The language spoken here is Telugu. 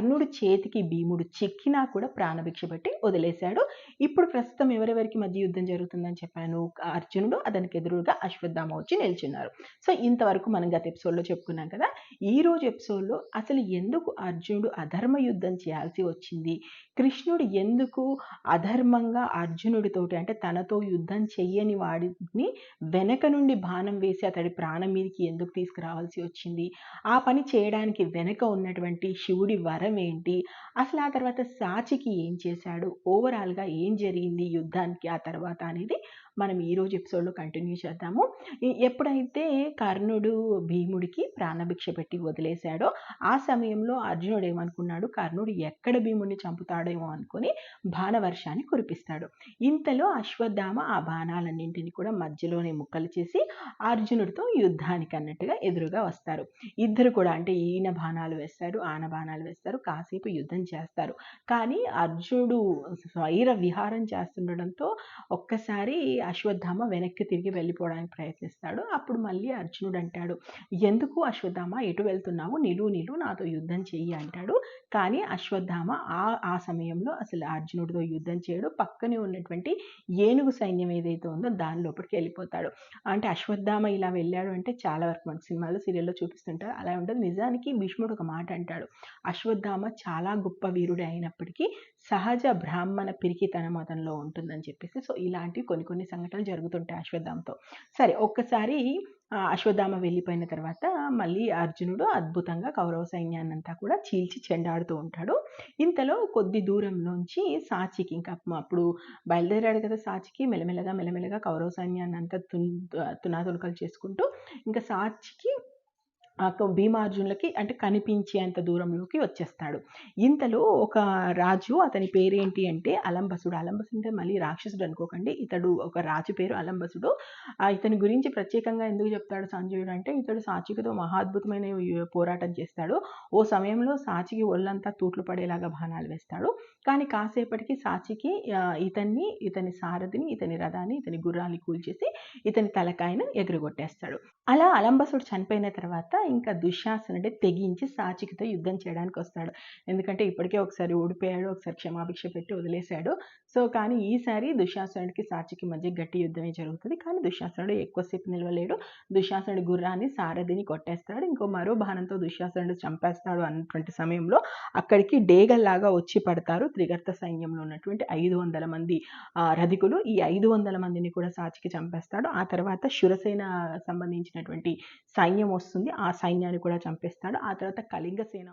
కర్ణుడు చేతికి భీముడు చిక్కినా కూడా ప్రాణభిక్ష పెట్టి వదిలేశాడు. ఇప్పుడు ప్రస్తుతం ఎవరెవరికి మధ్య యుద్ధం జరుగుతుందని చెప్పాను. అర్జునుడు అతనికి ఎదురుగా అశ్వత్థామ వచ్చి నిల్చున్నారు. సో ఇంతవరకు మనం గత ఎపిసోడ్లో చెప్పుకున్నాం కదా ఈ రోజు ఎపిసోడ్లో అసలు ఎందుకు అర్జునుడు అధర్మ యుద్ధం చేయాల్సి వచ్చింది? కృష్ణుడు ఎందుకు అధర్మంగా అర్జునుడితోటి అంటే తనతో యుద్ధం చెయ్యని వాడిని వెనక నుండి బాణం వేసి అతడి ప్రాణం మీదకి ఎందుకు తీసుకురావాల్సి వచ్చింది? ఆ పని చేయడానికి వెనక ఉన్నటువంటి శివుడి వరం ఏంటి? అసలు ఆ తర్వాత సాచికి ఏం చేశాడు? ఓవరాల్గా ఏం జరిగింది యుద్ధానికి ఆ తర్వాత అనేది మనం ఈరోజు ఎపిసోడ్లో కంటిన్యూ చేద్దాము. ఎప్పుడైతే కర్ణుడు భీముడికి ప్రాణభిక్ష పెట్టి వదిలేశాడో ఆ సమయంలో అర్జునుడు ఏమనుకున్నాడు? కర్ణుడు ఎక్కడ భీముడిని చంపుతాడేమో అనుకుని బాణవర్షాన్ని కురిపిస్తాడు. ఇంతలో అశ్వత్థామ ఆ బాణాలన్నింటినీ కూడా మధ్యలోనే ముక్కలు చేసి అర్జునుడితో యుద్ధానికి అన్నట్టుగా ఎదురుగా వస్తారు. ఇద్దరు కూడా అంటే ఈయన బాణాలు వేస్తారు ఆన బాణాలు వేస్తారు కాసేపు యుద్ధం చేస్తారు. కానీ అర్జునుడు స్వైర విహారం చేస్తుండడంతో ఒక్కసారి అశ్వత్థామ వెనక్కి తిరిగి వెళ్ళిపోవడానికి ప్రయత్నిస్తాడు. అప్పుడు మళ్ళీ అర్జునుడు అంటాడు ఎందుకు అశ్వత్థామ? ఎటు వెళ్తున్నావు? నిలు నిలు నాతో యుద్ధం చెయ్యి అంటాడు. కానీ అశ్వత్థామ ఆ ఆ సమయంలో అసలు అర్జునుడితో యుద్ధం చేయడు. పక్కనే ఉన్నటువంటి ఏనుగు సైన్యం ఏదైతే ఉందో దాని లోపలికి వెళ్ళిపోతాడు. అంటే అశ్వత్థామ ఇలా వెళ్ళాడు అంటే చాలా వరకు మనకు సినిమాలో సీరియల్లో చూపిస్తుంటారు. అలా ఉంటుంది. నిజానికి భీష్ముడు ఒక మాట అంటాడు అశ్వత్థామ చాలా గొప్ప వీరుడే అయినప్పటికీ సహజ బ్రాహ్మణ పిరికితనం అతనిలో ఉంటుందని చెప్పేసి సో ఇలాంటివి కొన్ని కొన్ని సంఘటనలు జరుగుతుంటాయి అశ్వత్థామతో. సరే ఒక్కసారి అశ్వత్థామ వెళ్ళిపోయిన తర్వాత మళ్ళీ అర్జునుడు అద్భుతంగా కౌరవ సైన్యాన్ని అంతా కూడా చీల్చి చెండాడుతూ ఉంటాడు. ఇంతలో కొద్ది దూరం నుంచి సాచికి ఇంకా అప్పుడు బయలుదేరాడు కదా సాచికి మెల్లమెల్లగా మెల్లమెల్లగా కౌరవ సైన్యాన్ని అంతా తున్ తునాతునకలు చేసుకుంటూ ఇంకా సాచికి భీమార్జునులకి అంటే కనిపించేంత దూరంలోకి వచ్చేస్తాడు. ఇంతలో ఒక రాజు అతని పేరేంటి అంటే అలంబసుడు. అలంబసుడు అంటే మళ్ళీ రాక్షసుడు అనుకోకండి. ఇతడు ఒక రాజు పేరు అలంబసుడు. ఇతని గురించి ప్రత్యేకంగా ఎందుకు చెప్తాడు సంజయుడు అంటే ఇతడు సాచికతో మహాద్భుతమైన పోరాటం చేస్తాడు. ఓ సమయంలో సాచికి ఒళ్ళంతా తూట్లు పడేలాగా బాణాలు వేస్తాడు. కానీ కాసేపటికి సాచికి ఇతన్ని ఇతని సారథిని ఇతని రథాన్ని ఇతని గుర్రాన్ని కూల్చేసి ఇతని తలకాయను ఎగురగొట్టేస్తాడు అలా అలంబసుడు చనిపోయిన తర్వాత ఇంకా దుశ్శాసనుడే తెగించి సాచికితో యుద్ధం చేయడానికి వస్తాడు. ఎందుకంటే ఇప్పటికే ఒకసారి ఓడిపోయాడు ఒకసారి క్షమాభిక్ష పెట్టి వదిలేశాడు. సో కానీ ఈసారి దుశ్శాసనుడికి సాచికి మధ్య గట్టి యుద్ధమే జరుగుతుంది. కానీ దుశ్శాసనుడు ఎక్కువసేపు నిలవలేడు. దుశ్శాసనుడి గుర్రాన్ని సారథిని కొట్టేస్తాడు. ఇంకో మరో బాణంతో దుశ్శాసనుడు చంపేస్తాడు అన్నటువంటి సమయంలో అక్కడికి డేగల్లాగా వచ్చి పడతారు త్రిగర్త సైన్యంలో ఉన్నటువంటి ఐదు వందల మంది ఆ, రధికులు ఈ ఐదు వందల మందిని కూడా సాచికి చంపేస్తాడు. ఆ తర్వాత శురసేన సంబంధించినటువంటి సైన్యం వస్తుంది. ఆ సైన్యాన్ని కూడా చంపేస్తాడు. ఆ తర్వాత కళింగ సేన